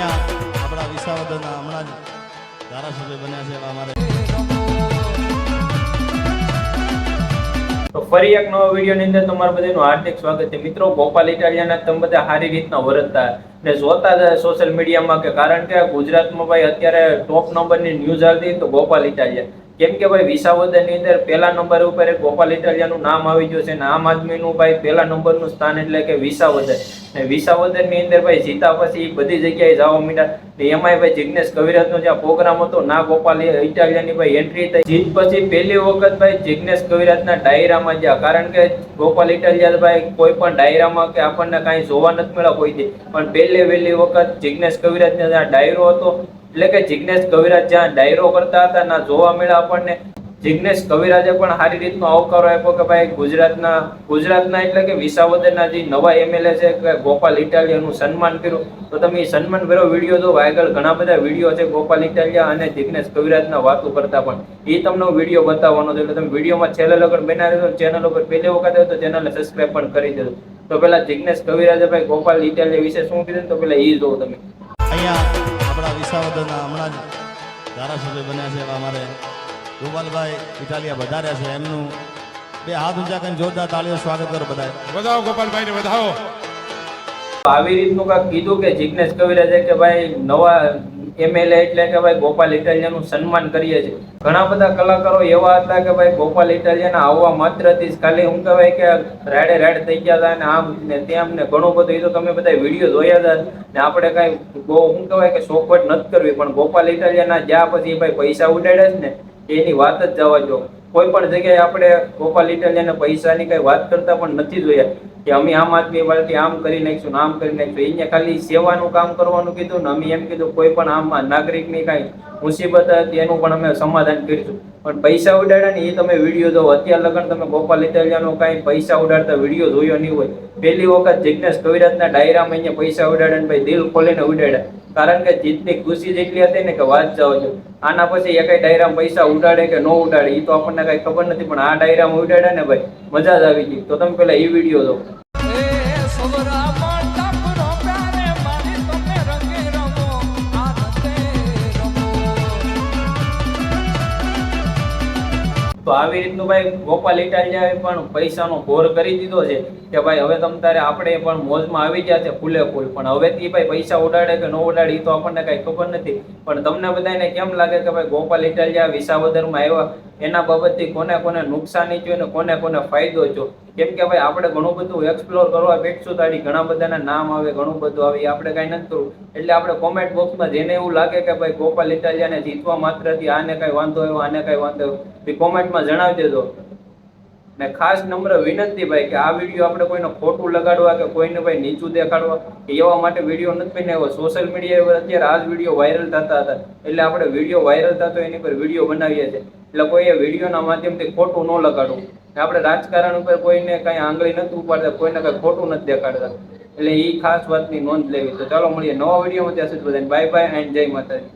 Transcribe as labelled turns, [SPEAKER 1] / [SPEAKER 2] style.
[SPEAKER 1] અહીંયા આપણા વિસાવદરના હમણાં જ ધારાસભ્ય બન્યા છે અમારે.
[SPEAKER 2] તો ફરી એક નવો વિડીયોની અંદર તમારા બધાનું હાર્દિક સ્વાગત છે. મિત્રો, ગોપાલ ઇટાલિયાના તમે બધા સારી રીતના વરતતા ને જોતા હતા સોશિયલ મીડિયામાં કે કારણ કે ગુજરાતમાં ભાઈ અત્યારે ટોપ નંબરની ન્યૂઝ આવતી તો ગોપાલ ઇટાલિયા. કેમ કે ભાઈ વિસાવદરની અંદર પહેલા નંબર ઉપર ગોપાલ ઇટાલિયાનું નામ આવી ગયું છે અને આમ આદમીનું ભાઈ પહેલા નંબરનું સ્થાન એટલે કે વિસાવદર. ને વિસાવદરની અંદર ભાઈ જીતા પછી બધી જગ્યાએ જવા માંડ્યા ને એમાંય ભાઈ જિગ્નેશ કવિરાજનો જ્યાં પ્રોગ્રામ હતો, ના ગોપાલ ઇટાલિયાની ભાઈ એન્ટ્રી થઈ. જીત પછી પહેલી વખત ભાઈ જિગ્નેશ કવિરાજના ડાયરામાં ગયા. કારણ કે ગોપાલ ઇટાલિયા ભાઈ કોઈ પણ ડાયરામાં કે આપણને કાંઈ જોવા નથી મળ્યા કોઈ પણ પહેલી વહેલી વખત જિગ્નેશ કવિરાજનો ડાયરો હતો. એટલે કે જિગ્નેશ કવિરાજ જ્યાં ડાયરો કરતા હતા ના જોવા મળ્યા આપણને, જિગ્નેશ કવિરાજે પણ સારી રીતનો આવકારો આપ્યો કે ભાઈ ગુજરાતના ગુજરાતના એટલે કે વિસાવદરના જે નવા એમએલએ છે કે ગોપાલ ઇટાલિયાનું સન્માન કર્યું. તો તમે સન્માન ભર્યો વીડિયો જો આગળ ઘણા બધા વીડિયો છે ગોપાલ ઇટાલિયા અને જિગ્નેશ કવિરાજના વાતો કરતા પણ. એ તમને વીડિયો બતાવવાનો છે, એટલે તમે વિડીયોમાં છેલ્લે લગન બનાવી દો ચેનલ ઉપર પહેલી વખત તો ચેનલને સબસ્ક્રાઈબ પણ કરી દેજો. તો પેલા જિગ્નેશ કવિરાજે ભાઈ ગોપાલ ઇટાલિયા વિશે શું કીધું તો પેલા એ જોવો તમે.
[SPEAKER 1] અહીંયા આપણા વિસાવદરના હમણાં જ ધારાસભ્ય બન્યા છે એવા અમારે ગોપાલભાઈ ઇટાલિયા વધાર્યા છે. એમનું બે હાથ ઊંચા કરીને જોરદાર તાળીઓ સ્વાગત કરો બધા
[SPEAKER 3] વધાવો ગોપાલભાઈને વધાવો.
[SPEAKER 2] આવી રીતનું કાંઈક કીધું કે જિગ્નેશ કવિરાજે કે ભાઈ નવા એમએલએ એટલે કે ભાઈ ગોપાલ ઇટાલિયાનું સન્માન કરીએ છીએ. ઘણા બધા કલાકારો એવા હતા કે ભાઈ ગોપાલ ઇટાલિયાના આવવા માત્રથી જ ખાલી હું કહેવાય કે રાડે રાડ થઈ ગયા હતા અને આમ ને તેમ ને ઘણું બધું એ તો તમે બધા વીડિયો જોયા હતા ને આપણે કાંઈ બહુ શું કહેવાય કે શોખવટ નથી કરવી, પણ ગોપાલ ઇટાલિયાના જ્યાં પછી ભાઈ પૈસા ઉડાડે છે ને, એની વાત જ જવા જો કોઈ પણ જગ્યાએ આપણે ગોપાલ ઇટાલિયાને પૈસાની કઈ વાત કરતા પણ નથી જોયા કે અમે આમ આદમી પાર્ટી આમ કરી નાખીશું આમ કરી નાખીશું. અહીંયા ખાલી સેવાનું કામ કરવાનું કીધું ને અમે એમ કીધું કોઈ પણ આમ નાગરિકની કાંઈ મુસીબત હતી એનું પણ અમે સમાધાન કરીશું. પણ પૈસા ઉડાડ્યા ને એ તમે વીડિયો જો અત્યાર લગન તમે ગોપાલ ઇટાલિયાનો કાંઈ પૈસા ઉડાડતા વીડિયો જોયો નહીં હોય. પહેલી વખત જિજ્ઞેશ કવિરાજના ડાયરામાં અહીંયા પૈસા ઉડાડ્યા ભાઈ દિલ ખોલીને ઉડાડ્યા. કારણ કે જીતની ખુશી જેટલી હતી ને કે વાત જાઓ છો આના પછી એ કઈ ડાયરામાં પૈસા ઉડાડે કે ન ઉડાડે એ તો આપણને કઈ ખબર નથી, પણ આ ડાયરામાં ઉડાડ્યા ને ભાઈ, મજા જ આવી ગઈ. તો તમે પેલા એ વીડિયો જો તો આવી રીતનું ભાઈ ગોપાલ ઇટાલિયાએ પણ પૈસાનો ઘોર કરી દીધો છે કે ભાઈ હવે તમ તારે આપણે પણ મોજમાં આવી ગયા છે ફૂલે ફૂલ. પણ હવેથી ભાઈ પૈસા ઉડાડે કે ન ઉડાડે એ તો આપણને કઈ ખબર નથી. પણ તમને બધાને કેમ લાગે કે ભાઈ ગોપાલ ઇટાલિયા વિસાવદરમાં આવ્યા? એના બાબતથી કોને કોને નુકસાની થયું અને કોને કોને ફાયદો થયો? કેમ કે ભાઈ આપણે ઘણું બધું એક્સપ્લોર કરવા બેઠશું તારી ઘણા બધાના નામ આવે, ઘણું બધું આવે આપણે કાંઈ નથી કરવું. એટલે આપણે કોમેન્ટ બોક્સમાં જેને એવું લાગે કે ભાઈ ગોપાલ ઇટાલિયાને જીતવા માત્રથી આને કાંઈ વાંધો આવ્યો, આને કાંઈ વાંધો આવ્યો એ કોમેન્ટમાં જણાવી દેજો. ને ખાસ નમ્ર વિનંતી ભાઈ કે આ વીડિયો આપણે કોઈને ખોટું લગાડવા કે કોઈને ભાઈ નીચું દેખાડવા એવા માટે વીડિયો નથી બનાવ્યો સોશિયલ મીડિયા પર અત્યારે આ જ વીડિયો વાયરલ થતા હતા. એટલે આપણે વીડિયો વાયરલ થતો એની પર વીડિયો બનાવીએ છીએ. એટલે કોઈએ વિડીયોના માધ્યમથી ખોટું ન લગાડવું. આપણે રાજકારણ ઉપર કોઈને કાંઈ આંગળી નથી ઉપાડતા, કોઈને કાંઈ ખોટું નથી દેખાડતા. એટલે એ ખાસ વાતની નોંધ લેવી. તો ચાલો મળીએ નવા વિડીયોમાં. ત્યાં સુધી બધાને બાય બાય એન્ડ જય માતાજી.